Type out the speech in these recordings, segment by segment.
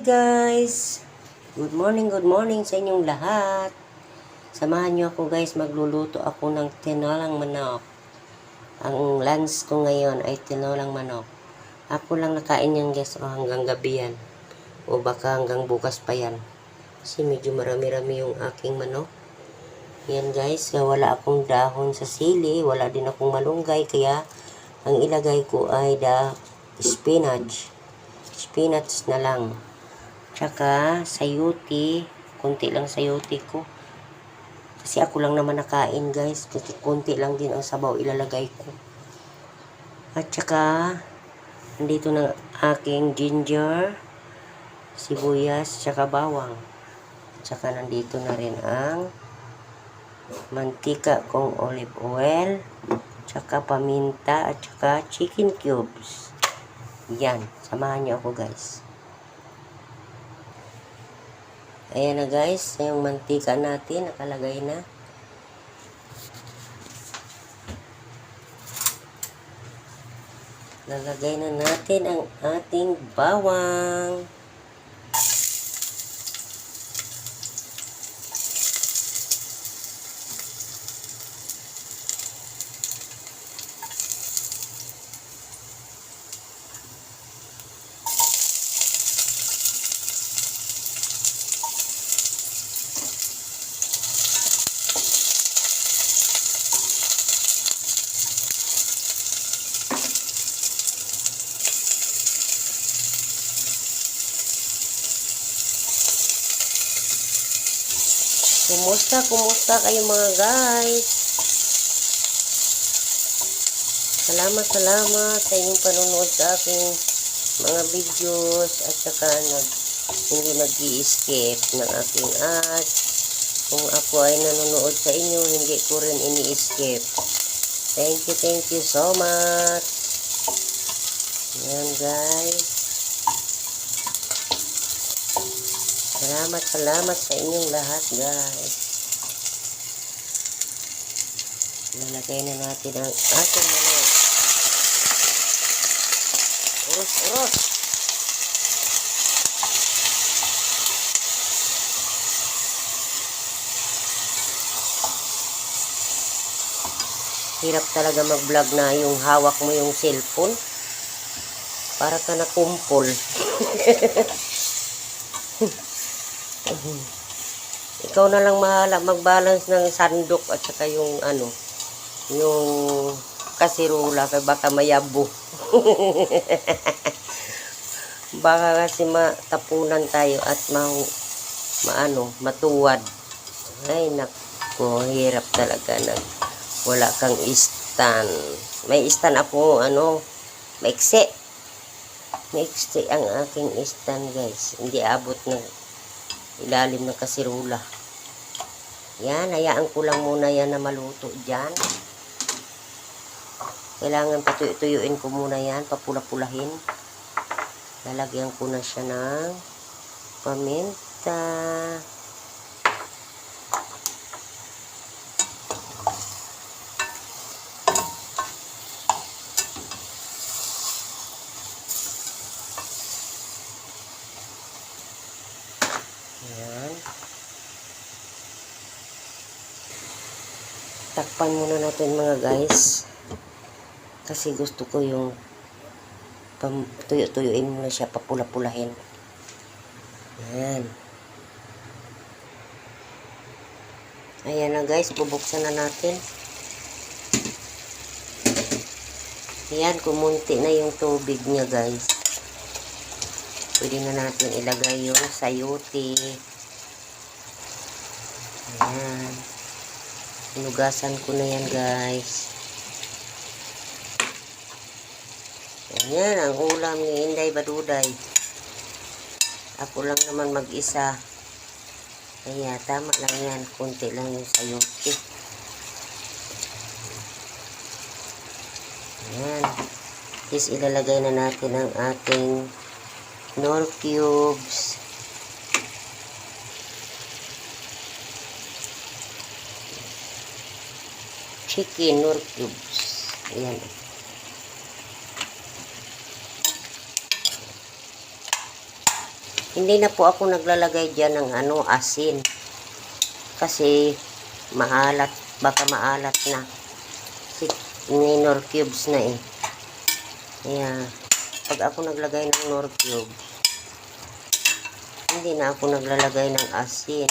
Hey guys! Good morning, good morning sa inyong lahat. Samahan niyo ako guys, magluluto ako ng tinolang manok. Ang lunch ko ngayon ay tinolang manok. Ako lang nakain yan guys o hanggang gabi yan. O baka hanggang bukas pa yan. Kasi medyo marami-rami yung aking manok. Yan guys, wala akong dahon sa sili, wala din akong malunggay, kaya ang ilagay ko ay da spinach. Spinach na lang. Tsaka sayuti, konti lang sayuti ko. Kasi ako lang naman nakain guys, kasi konti lang din ang sabaw ilalagay ko. At tsaka, nandito na aking ginger, sibuyas, tsaka bawang. Tsaka nandito na rin ang mantika kong olive oil, tsaka paminta, at tsaka chicken cubes. Yan, samahan niyo ako guys. Ayan na guys, yung mantika natin nakalagay na. Lalagay na natin ang ating bawang. Kumusta, kumusta kayo mga guys? Salamat, salamat sa inyong panonood sa aking mga videos at saka nag, hindi nag escape ng aking ads. Kung ako ay nanonood sa inyo, hindi ko rin ini-escape. Thank you, thank you so much. Yan guys. Salamat, salamat sa inyong lahat, guys. Lalagay na natin ang ating manok. Uros, uros. Hirap talaga mag-vlog na yung hawak mo yung cellphone. Para ka na kumpol. Ikaw na lang mahala mag-balance ng sandok at saka yung ano, yung kasirula kay baka mayabo. baka kasi matapunan tayo at ma maano, matuwad. Ay nako, hirap talaga na wala kang stand. May stand ako ano, maiksi. Maiksi ang aking stand guys. Hindi abot ng ilalim ng kasirula. Yan, hayaan ko lang muna yan na maluto dyan. Kailangan patuyo-tuyuin ko muna yan, papula-pulahin. Lalagyan ko na siya ng paminta. Yan. Takpan muna natin mga guys. Kasi gusto ko yung tuyo-tuyuin muna siya, papula-pulahin. Yan. Ayan na guys, bubuksan na natin. Yan, kumunti na yung tubig niya guys. Pwede na natin ilagay yung sayuti. Ayan. Inugasan ko na yan guys. Ayan, ang ulam ni Inday Baduday. Ako lang naman mag-isa. Kaya tama lang yan. Kunti lang yung sayuti. Ayan. Is ilalagay na natin ang ating nor cubes. Chicken nor cubes. Ayan. Hindi na po ako naglalagay dyan ng ano, asin. Kasi maalat, baka maalat na. Si Nor cubes na eh. Kaya, pag ako naglagay ng Nor cube, hindi na ako naglalagay ng asin.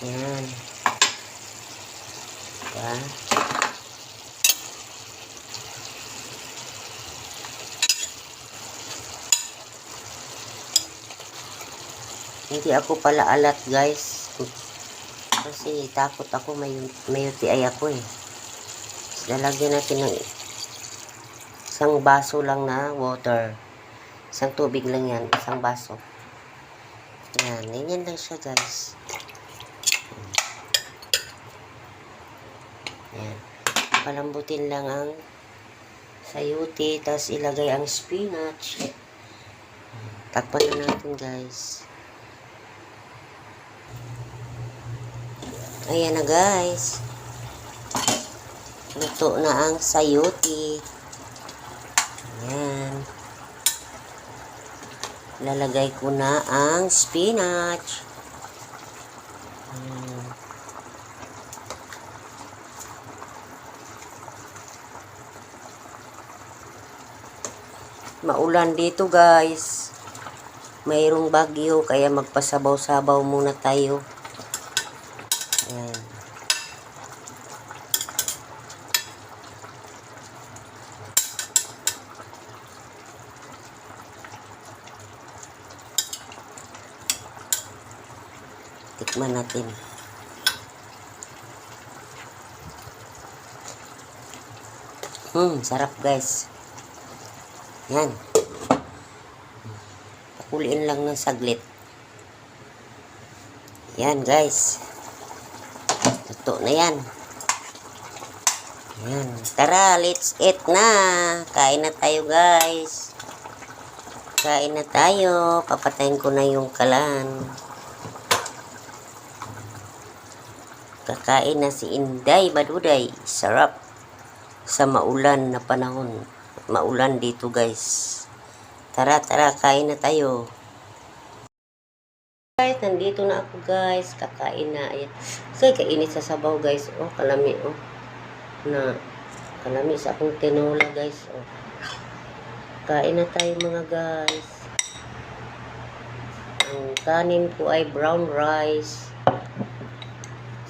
Yan. Diba? Hindi ako pala alat guys. Kasi takot ako may, may UTI ako eh. Lalagyan natin ng isang baso lang na water. Isang tubig lang yan. Isang baso. Yan. Ganyan lang siya guys. Yan. Palambutin lang ang sayuti. Tapos ilagay ang spinach. Takpan na natin guys. Ayan na guys. Luto na ang sayuti. Ayan. Lalagay ko na ang spinach. Maulan dito guys. Mayroong bagyo kaya magpasabaw-sabaw muna tayo. Tikman natin. Hmm, sarap guys. Yan. Pakuliin lang ng saglit. Yan guys. Luto na yan. Yan. Tara, let's eat na. Kain na tayo guys. Kain na tayo. Papatayin ko na yung kalan. Kakain na si Inday Maduday. Sarap. Sa maulan na panahon. Maulan dito guys. Tara, tara. Kain na tayo. Guys, nandito na ako guys. Kakain na. Ayan. Kasi kainit sa sabaw guys. Oh, kalami oh. Na kalami sa akong tinola guys. Oh. Kain na tayo mga guys. Ang kanin ko ay brown rice.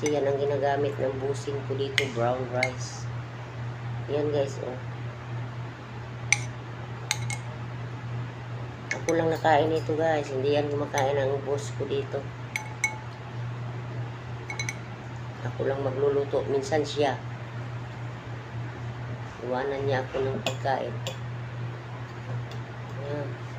Kasi yan ang ginagamit ng busing ko dito, brown rice. Yan guys, oh. Ako lang nakain ito guys. Hindi yan kumakain ang boss ko dito. Ako lang magluluto. Minsan siya. Iwanan niya ako ng pagkain. Ayan.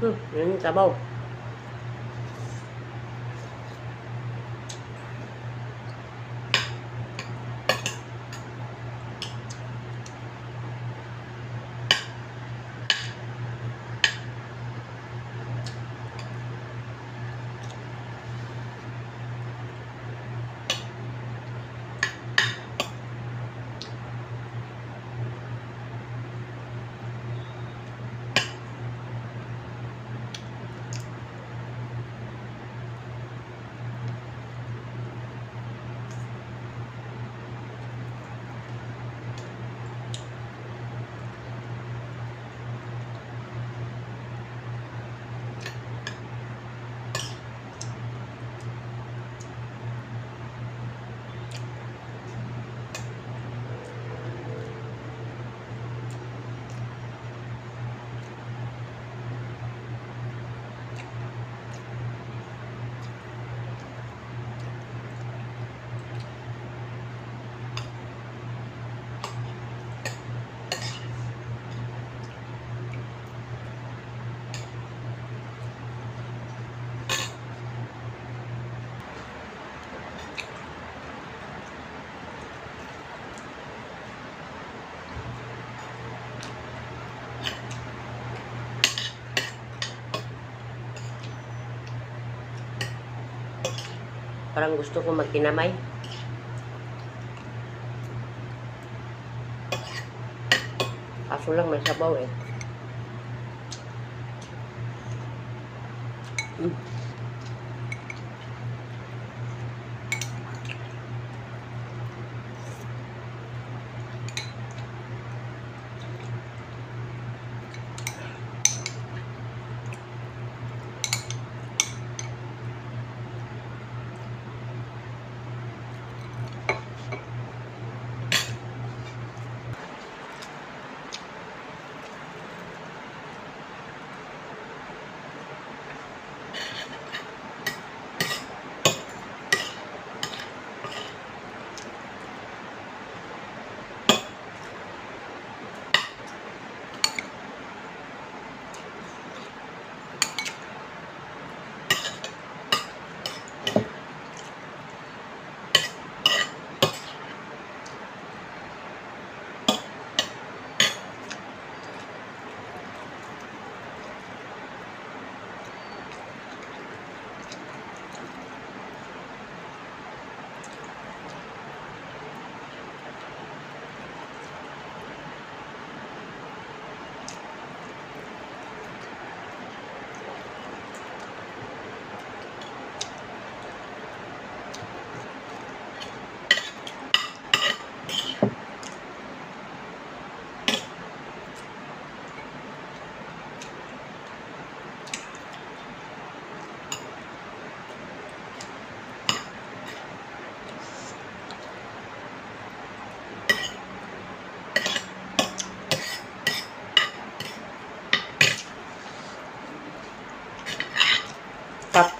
Hmm, yun yung Parang gusto ko magkinamay. Kaso lang may sabaw eh. Mm.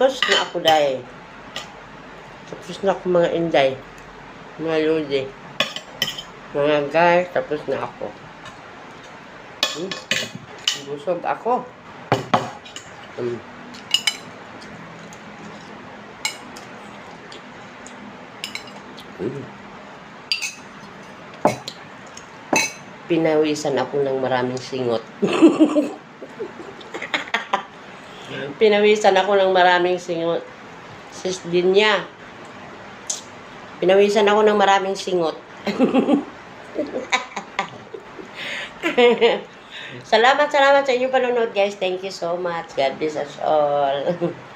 Tapos na ako dahil. Tapos na ako mga inday. Mga lodi. Mga guys, tapos na ako. Hmm. Busog ako. Hmm. Hmm. Pinawisan ako ng maraming singot. Pinawisan ako ng maraming singot. Sis din niya. Pinawisan ako ng maraming singot. salamat, salamat sa inyong panonood guys. Thank you so much. God bless us all.